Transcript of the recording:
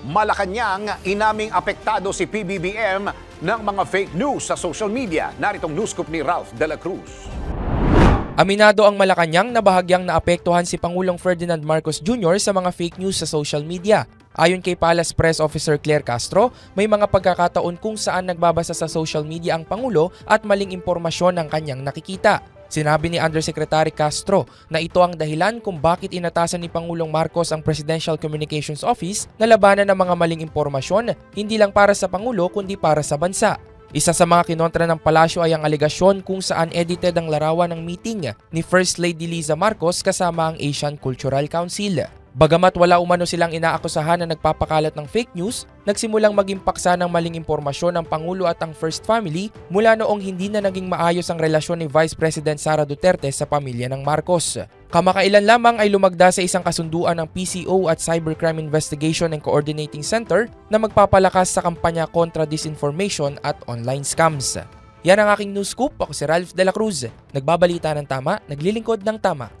Malacanang, inaming apektado si PBBM ng mga fake news sa social media. Naritong news scoop ni Ralph De La Cruz. Aminado ang Malacanang na bahagyang naapektuhan si Pangulong Ferdinand Marcos Jr. sa mga fake news sa social media. Ayon kay Palace Press Officer Claire Castro, may mga pagkakataon kung saan nagbabasa sa social media ang Pangulo at maling impormasyon ang kanyang nakikita. Sinabi ni Undersecretary Castro na ito ang dahilan kung bakit inatasan ni Pangulong Marcos ang Presidential Communications Office na labanan ng mga maling impormasyon hindi lang para sa Pangulo kundi para sa bansa. Isa sa mga kinontra ng palasyo ay ang aligasyon kung saan edited ang larawan ng meeting ni First Lady Liza Marcos kasama ang Asian Cultural Council. Bagamat wala umano silang inaakusahan na nagpapakalat ng fake news, nagsimulang maging paksa ng maling impormasyon ng Pangulo at ang First Family mula noong hindi na naging maayos ang relasyon ni Vice President Sara Duterte sa pamilya ng Marcos. Kamakailan lamang ay lumagda sa isang kasunduan ng PCO at Cybercrime Investigation and Coordinating Center na magpapalakas sa kampanya kontra disinformation at online scams. Yan ang aking news scoop. Ako si Ralph De La Cruz. Nagbabalita ng tama, naglilingkod ng tama.